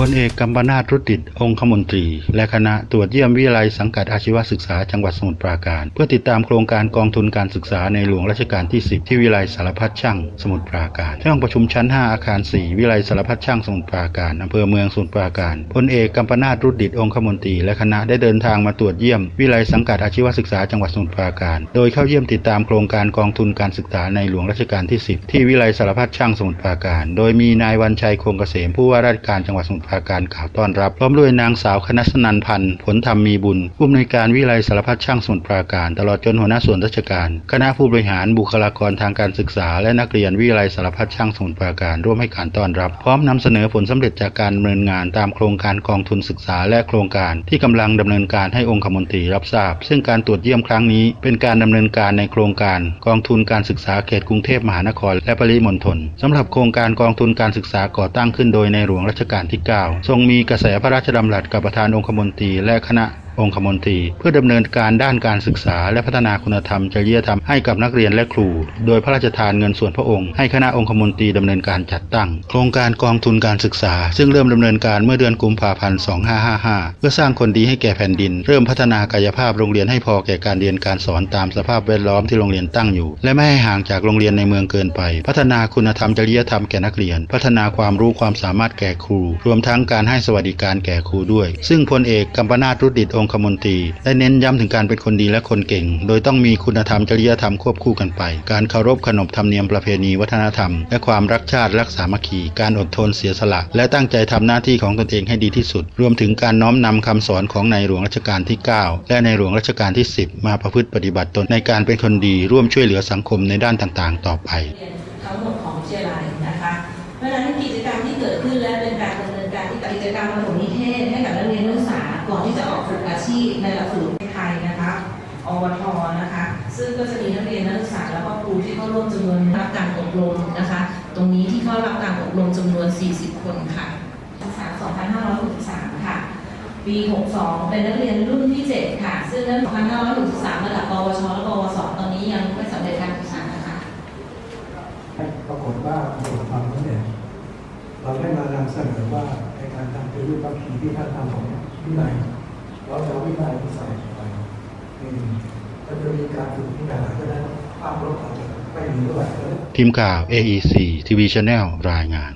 พลเอกกัมปนาตรุดดิตองคมนตรี และคณะตรวจเยี่ยมวิทยาลัยสังกัดอาชีวศึกษาจังหวัดสมุทรปราการ เพื่อติดตามโครงการกองทุนการศึกษาในหลวงรัชกาลที่ 10 ที่วิทยาลัยสารพัดช่างสมุทรปราการที่ห้องประชุมชั้น 5 อาคาร 4 วิทยาลัยสารพัดช่างสมุทรปราการอำเภอเมืองสมุทรปราการพลเอกกัมปนาตรุดดิตองคมนตรี และคณะได้เดินทางมาตรวจเยี่ยมวิทยาลัยสังกัดอาชีวศึกษาจังหวัดสมุทรปราการ โดยเข้าเยี่ยมติดตามโครงการกองทุนการศึกษาในหลวงรัชกาลที่ 10 ที่วิทยาลัยสารพัดช่างสมุทรปราการ โดยมีนายวันชัยคงเกษมผู้ว่าราชการจังหวัดสมุทรปราการกล่าวต้อนรับ พร้อมด้วยนางสาวคณะสนันพันธ์ผลธรรมมีบุญ ผู้อำนวยการวิทยาลัยสารพัดช่างสมุทรปราการ ตลอดจนหัวหน้าส่วนราชการ คณะผู้บริหารบุคลากรทางการศึกษา และนักเรียนวิทยาลัยสารพัดช่างสมุทรปราการ ร่วมให้การต้อนรับ พร้อมนำเสนอผลสำเร็จจากการดำเนินงานตามโครงการกองทุนศึกษาและโครงการ ที่กำลังดำเนินการให้องคมนตรีรับทราบ ซึ่งการตรวจเยี่ยมครั้งนี้ เป็นการดำเนินการในโครงการ กองทุนการศึกษาเขตกรุงเทพมหานคร และปริมณฑลสำหรับโครงการกองทุนการศึกษาก่อตั้งขึ้นโดยในหลวงรัชกาลที่ 9ทรงมีกระแสพระราชดำรัสกับประธานองคมนตรีและคณะ องคมนตรีเพื่อดำเนินการด้านการศึกษา และพัฒนาคุณธรรมจริยธรรมให้กับนักเรียนและครู โดยพระราชทานเงินส่วนพระองค์ให้คณะองคมนตรีดำเนินการจัดตั้ง โครงการกองทุนการศึกษา ซึ่งเริ่มดำเนินการเมื่อเดือนกุมภาพันธ์ 2555 เพื่อสร้างคนดีให้แก่แผ่นดิน เริ่มพัฒนากายภาพโรงเรียนให้พอแก่การเรียนการสอนตามสภาพแวดล้อมที่โรงเรียนตั้งอยู่ และไม่ให้ห่างจากโรงเรียนในเมืองเกินไป พัฒนาคุณธรรมจริยธรรมแก่นักเรียน พัฒนาความรู้ความสามารถแก่ครู รวมทั้งการให้สวัสดิการแก่ครูด้วย ซึ่งพลเอกกัมปนาตรุดดิตองคมนตรีได้เน้นย้ำถึงการเป็นคนดีและคนเก่ง โดยต้องมีคุณธรรมจริยธรรมควบคู่กันไป การเคารพขนบธรรมเนียมประเพณีวัฒนธรรม และความรักชาติรักสามัคคี การอดทนเสียสละ และตั้งใจทำหน้าที่ของตนเองให้ดีที่สุด รวมถึงการน้อมนำคำสอนของในหลวงรัชกาลที่ 9 และในหลวงรัชกาลที่ 10 มาประพฤติปฏิบัติตนในการเป็นคนดีร่วมช่วยเหลือสังคมในด้านต่างๆ ต่อไปเรียนทั้งหมดของวิทยราลัยนะคะเพราะฉะนั้นกิจกรรมที่เกิดขึ้นและเป็นการดำเนินการที่กิจกรรมประถมนิเทศให้กับนักเรียนนักศึกษา ก่อนที่จะออกฝึกอาชีพในหลักสูตรไทยนะคะอวทนะคะ ซึ่งก็จะมีนักเรียนนักศึกษาแล้วก็ครูที่เข้าร่วมจำนวนรับการอบรมนะคะ ตรงนี้ที่เข้ารับการอบรมจำนวน 40 คนค่ะศึกษา2563 ค่ะ ปี 62 เป็นนักเรียนรุ่นที่ 7 ค่ะ ซึ่งนัก2563ระดับปวช และปวส ตอนนี้ยังไม่สำเร็จการศึกษานะคะปรากฏว่าประสบความสำเร็จเราได้มานำเสนอว่าในการทำเป็นรูปแบบที่ท่านทำของ วินัยเราจะวินัยที่ใส่ไปจะจะมีการฝึกที่ไหนก็ได้ภาพรถอาจจะไม่มีเท่าไหร่แล้ทีมข่าว AEC TV Channel รายงาน